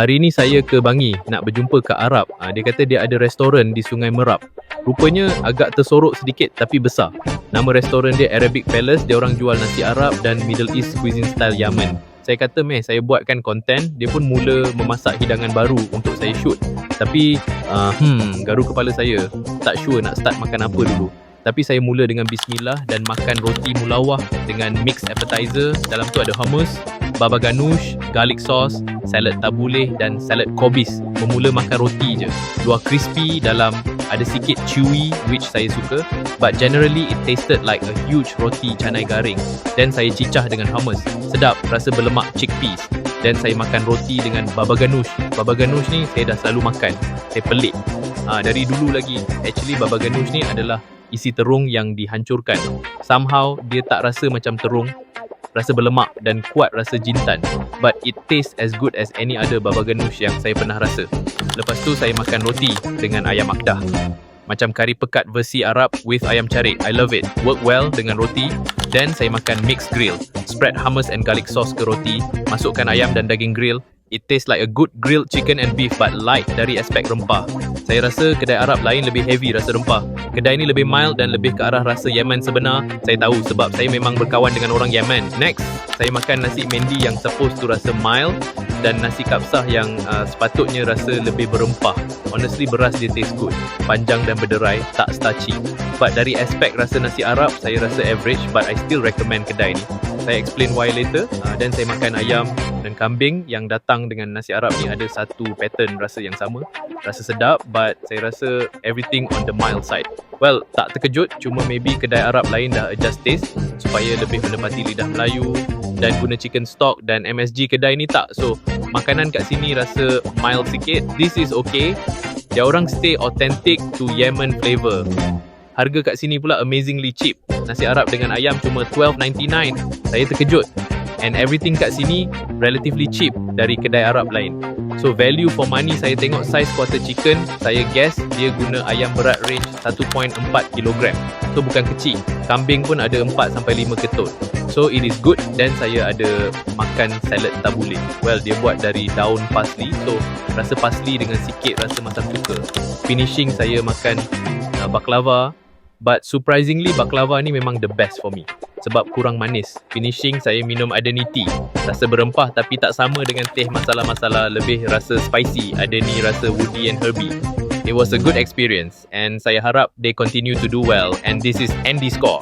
Hari ni saya ke Bangi nak berjumpa Kak Arab. Ha, dia kata dia ada restoran di Sungai Merap. Rupanya agak tersorok sedikit tapi besar. Nama restoran dia Arabic Palace. Dia orang jual nasi Arab dan Middle East cuisine style Yaman. Saya kata meh saya buatkan konten dia pun mula memasak hidangan baru untuk saya shoot tapi uh, hmm garu kepala saya tak sure nak start makan apa dulu tapi saya mula dengan bismillah dan makan roti mulawah dengan mixed appetizer dalam tu ada hummus baba ganoush, garlic sauce, salad tabuleh dan salad kobis. Bermula makan roti je. Luar crispy, dalam ada sikit chewy which saya suka. But generally it tasted like a huge roti canai garing. Then saya cicah dengan hummus. Sedap, rasa berlemak chickpeas. Dan saya makan roti dengan baba ganoush. Baba ganoush ni saya dah selalu makan. Saya pelik. Ha, dari dulu lagi. Actually baba ganoush ni adalah isi terung yang dihancurkan. Somehow dia tak rasa macam terung rasa berlemak dan kuat rasa jintan but it tastes as good as any other baba ganoush yang saya pernah rasa. Lepas tu saya makan roti dengan ayam akdah macam kari pekat versi Arab with ayam carik. I love it. Work well dengan roti. Then saya makan mixed grill. Spread hummus and garlic sauce ke roti. Masukkan ayam dan daging grill. It tastes like a good grilled chicken and beef but light dari aspek rempah. Saya rasa kedai Arab lain lebih heavy rasa rempah. Kedai ni lebih mild dan lebih ke arah rasa Yemen sebenar. Saya tahu sebab saya memang berkawan dengan orang Yemen. Next, saya makan nasi mendi yang supposed to rasa mild dan nasi kapsah yang uh, sepatutnya rasa lebih berempah. Honestly beras dia taste good. Panjang dan berderai, tak starchy. But dari aspek rasa nasi Arab, saya rasa average but I still recommend kedai ni. Saya explain why later. Uh, dan saya makan ayam dan kambing yang datang dengan nasi Arab ni ada satu pattern rasa yang sama. Rasa sedap but saya rasa everything on the mild side. Well, tak terkejut cuma maybe kedai Arab lain dah adjust taste supaya lebih menepati lidah Melayu dan guna chicken stock dan MSG kedai ni tak. So, makanan kat sini rasa mild sikit. This is okay. Dia orang stay authentic to Yemen flavor. Harga kat sini pula amazingly cheap. Nasi Arab dengan ayam cuma 12.99. Saya terkejut and everything kat sini relatively cheap dari kedai Arab lain. So value for money saya tengok size quarter chicken, saya guess dia guna ayam berat range 1.4 kg. So bukan kecil. Kambing pun ada 4 sampai 5 ketut. So it is good dan saya ada makan salad tabule. Well dia buat dari daun parsley. So rasa parsley dengan sikit rasa masam cuka. Finishing saya makan uh, baklava. But surprisingly baklava ni memang the best for me sebab kurang manis. Finishing saya minum Adenity. Rasa berempah tapi tak sama dengan teh masala-masala lebih rasa spicy. Ada ni rasa woody and herby. It was a good experience and saya harap they continue to do well and this is Andy Score.